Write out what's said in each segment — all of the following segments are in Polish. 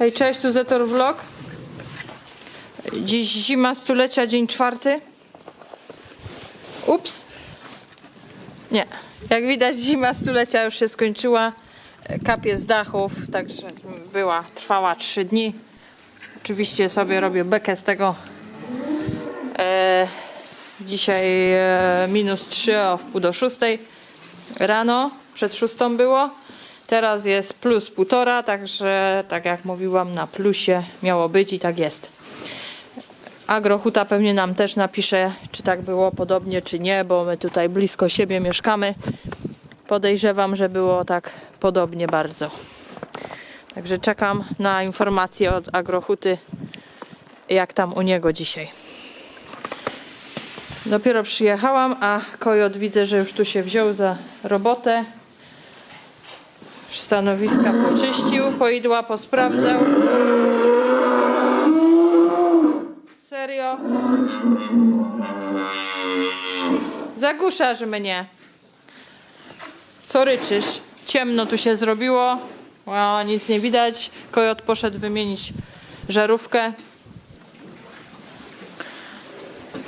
Hej, cześć, tu Zetor Vlog. Dziś zima stulecia, dzień czwarty. Ups. Nie. Jak widać zima stulecia już się skończyła. Kapie z dachów, także była, trwała trzy dni. Oczywiście sobie robię bekę z tego. E, dzisiaj e, minus 3 o wpół do 6 rano, przed szóstą było. Teraz jest plus półtora, także tak jak mówiłam, na plusie miało być i tak jest. Agrohuta pewnie nam też napisze, czy tak było podobnie, czy nie, bo my tutaj blisko siebie mieszkamy. Podejrzewam, że było tak podobnie bardzo. Także czekam na informacje od Agrohuty, jak tam u niego dzisiaj. Dopiero przyjechałam, a Kojot widzę, że już tu się wziął za robotę. Stanowiska poczyścił, poidła posprawdzał. Serio? Zagłuszasz mnie. Co ryczysz? Ciemno tu się zrobiło. Wow, nic nie widać. Kojot poszedł wymienić żarówkę.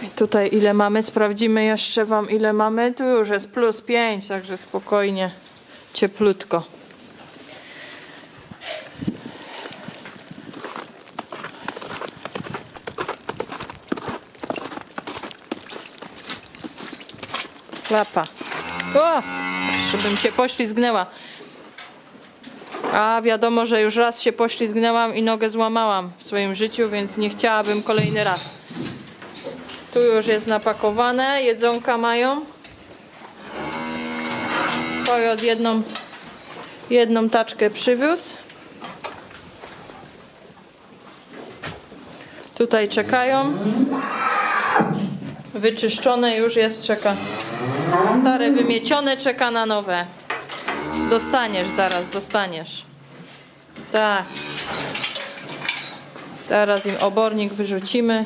I tutaj ile mamy? Sprawdzimy jeszcze Wam ile mamy. Tu już jest plus 5, także spokojnie, cieplutko. Klapa. O! Żebym się poślizgnęła. A wiadomo, że już raz się poślizgnęłam i nogę złamałam w swoim życiu, więc nie chciałabym kolejny raz. Tu już jest napakowane, jedzonka mają. Kojot jedną, jedną taczkę przywiózł. Tutaj czekają. Wyczyszczone już jest, czeka. Stare wymiecione, czeka na nowe. Dostaniesz zaraz, dostaniesz. Tak. Teraz im obornik wyrzucimy.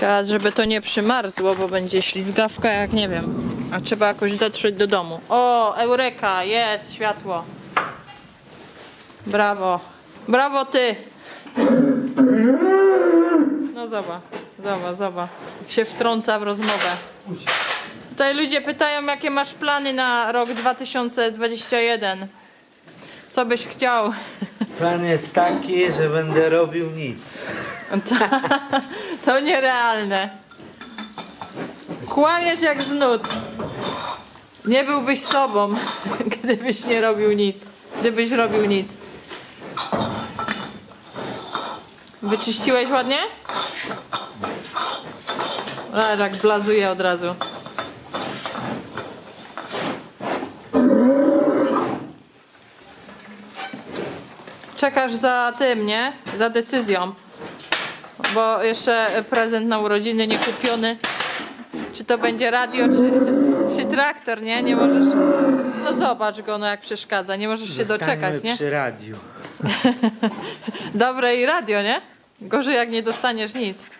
Teraz, żeby to nie przymarzło, bo będzie ślizgawka, jak nie wiem. A trzeba jakoś dotrzeć do domu. O, Eureka, jest światło. Brawo. Brawo ty. No zobacz, zobacz, zobacz. Jak się wtrąca w rozmowę. Tutaj ludzie pytają, jakie masz plany na rok 2021. Co byś chciał? Plan jest taki, że będę robił nic. To, to nierealne. Kłamiesz jak z nut. Nie byłbyś sobą, gdybyś nie robił nic. Gdybyś robił nic. Wyczyściłeś ładnie? A, tak blazuje od razu. Czekasz za tym, nie? Za decyzją. Bo jeszcze prezent na urodziny nie kupiony. Czy to będzie radio, czy, czy traktor, nie? Nie możesz. No zobacz go, no jak przeszkadza. Nie możesz się Zostańmy doczekać, nie? przy radiu. Dobre i radio, nie? Gorzej jak nie dostaniesz nic.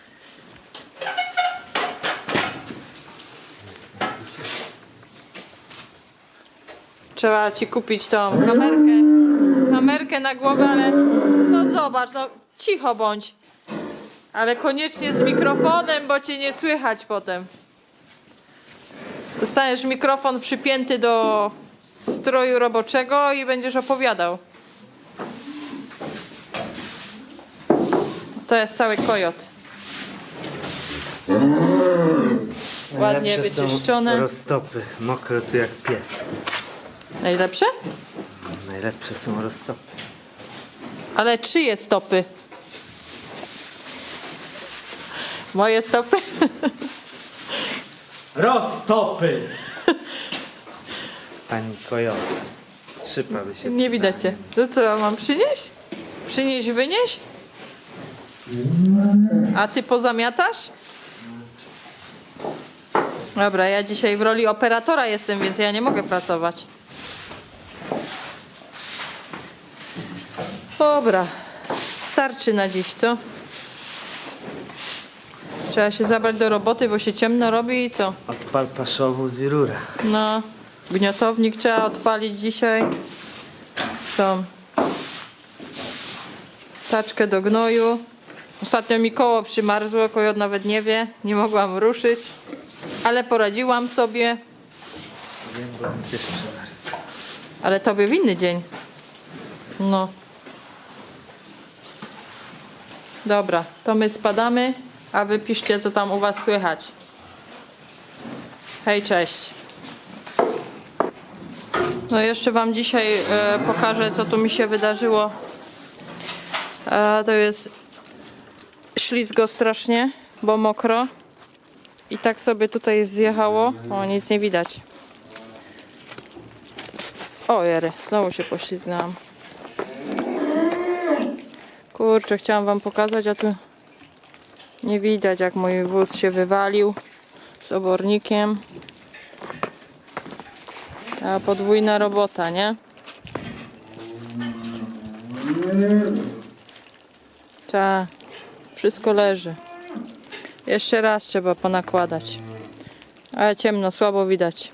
Trzeba ci kupić tą kamerkę. Kamerkę na głowę, ale no zobacz, no cicho bądź. Ale koniecznie z mikrofonem, bo cię nie słychać potem. Dostaniesz mikrofon przypięty do stroju roboczego i będziesz opowiadał. To jest cały kojot. Ładnie Najlepsze są wyczyszczone. roztopy. Mokro tu jak pies. Najlepsze? Najlepsze są roztopy. Ale czyje stopy? Moje stopy? Roztopy! Pani Kojota. Szypa by się Nie widać cię. To co, mam przynieść? Przynieść, wynieść? A ty pozamiatasz? Dobra, ja dzisiaj w roli operatora jestem, więc ja nie mogę pracować. Dobra. Starczy na dziś, co? Trzeba się zabrać do roboty, bo się ciemno robi i co? Odpal paszowóz i rura. No, gniotownik trzeba odpalić dzisiaj. Tą taczkę do gnoju. Ostatnio mi koło przymarzło, kojot nawet nie wie, nie mogłam ruszyć, ale poradziłam sobie. Wiem, bo mi też przemarzło. Ale tobie w inny dzień. No. Dobra, to my spadamy, a wy piszcie, co tam u was słychać. Hej, cześć. No jeszcze wam dzisiaj e, pokażę, co tu mi się wydarzyło. E, to jest ślizgo strasznie, bo mokro. I tak sobie tutaj zjechało. O, nic nie widać. O, Jery, znowu się poślizgnęłam. Kurczę, chciałam wam pokazać, a tu nie widać, jak mój wóz się wywalił z obornikiem. A podwójna robota, nie? Tak, wszystko leży. Jeszcze raz trzeba ponakładać. Ale ciemno, słabo widać.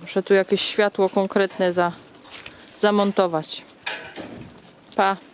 Muszę tu jakieś światło konkretne za, zamontować. Pa.